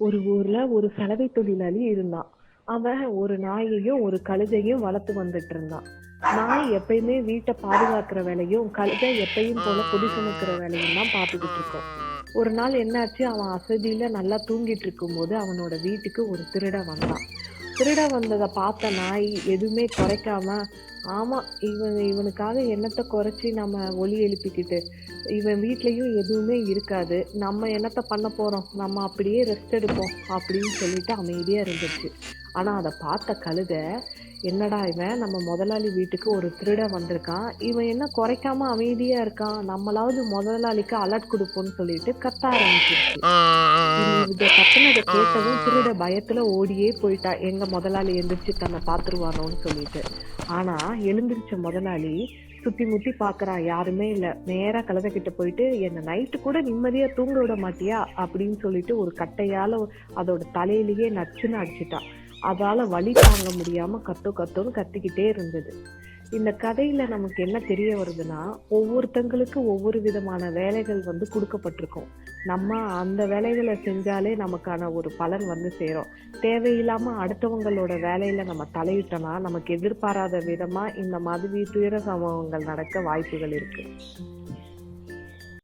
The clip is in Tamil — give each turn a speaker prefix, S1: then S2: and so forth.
S1: ஒரு ஊர்ல ஒரு சலவை தொழிலாளி இருந்தான். அவன் ஒரு நாயையும் ஒரு கழுதையும் வளர்த்து வந்துட்டு இருந்தான். நாய் எப்பயுமே வீட்டை பாதுகாக்கிற வேலையும் கழுதை எப்பயும் போல குடி சுமக்கிற வேலையும் தான் பார்த்துக்கிட்டு இருக்கோம். ஒரு நாள் என்னாச்சு? அவன் அசதியில நல்லா தூங்கிட்டு இருக்கும்போது அவனோட வீட்டுக்கு ஒரு திருடன் வந்தான். திருட வந்ததை பார்த்த நாய் எதுவுமே குறைக்காம ஆமா இவன் இவனுக்காக என்னத்தை குறைச்சி நம்ம ஒலி எழுப்பிக்கிட்டு இவன் வீட்லயும் எதுவுமே இருக்காது. நம்ம என்னத்த பண்ண போறோம்? நம்ம அப்படியே ரெஸ்ட் எடுப்போம் அப்படின்னு சொல்லிட்டு அமைதியா இருந்துச்சு ஆனா அதை பார்த்த கழுதை என்னடா இவன்? நம்ம முதலாளி வீட்டுக்கு ஒரு திருடன் வந்திருக்கான். இவன் என்ன குறைக்காம அமைதியா இருக்கான்? நம்மளாவது முதலாளிக்கு அலர்ட் கொடுப்போம்னு சொல்லிட்டு கத்த ஆரம்பிச்சிருச்சு. இத கத்துனதை கேட்டதும் திருட பயத்துல ஓடியே போயிட்டா. எங்க முதலாளி எந்திரிச்சு தன்னை பாத்துருவானோன்னு சொல்லிட்டு. ஆனா எழுந்திருச்ச முதலாளி சுத்தி முத்தி பாக்குறான். யாருமே இல்ல. நேரா கழுதை கிட்ட போயிட்டு என்ன நைட்டு கூட நிம்மதியா தூங்க விட மாட்டியா? அப்படின்னு சொல்லிட்டு ஒரு கட்டையால அதோட தலையிலேயே நச்சுன்னு அடிச்சிட்டான். அதால வழி தாங்க முடியாம கத்து கத்துன்னு கத்திக்கிட்டே இருந்தது. இந்த கதையில நமக்கு என்ன தெரிய வருதுன்னா ஒவ்வொருத்தங்களுக்கு ஒவ்வொரு விதமான வேலைகள் வந்து கொடுக்கப்பட்டிருக்கும். நம்ம அந்த வேலைகளை செஞ்சாலே நமக்கான ஒரு பலன் வந்து சேரும். தேவையில்லாம அடுத்தவங்களோட வேலையில நம்ம தலையிட்டோம்னா நமக்கு எதிர்பாராத விதமா இந்த மாதிரி துயர சம்பவங்கள் நடக்க வாய்ப்புகள் இருக்கு.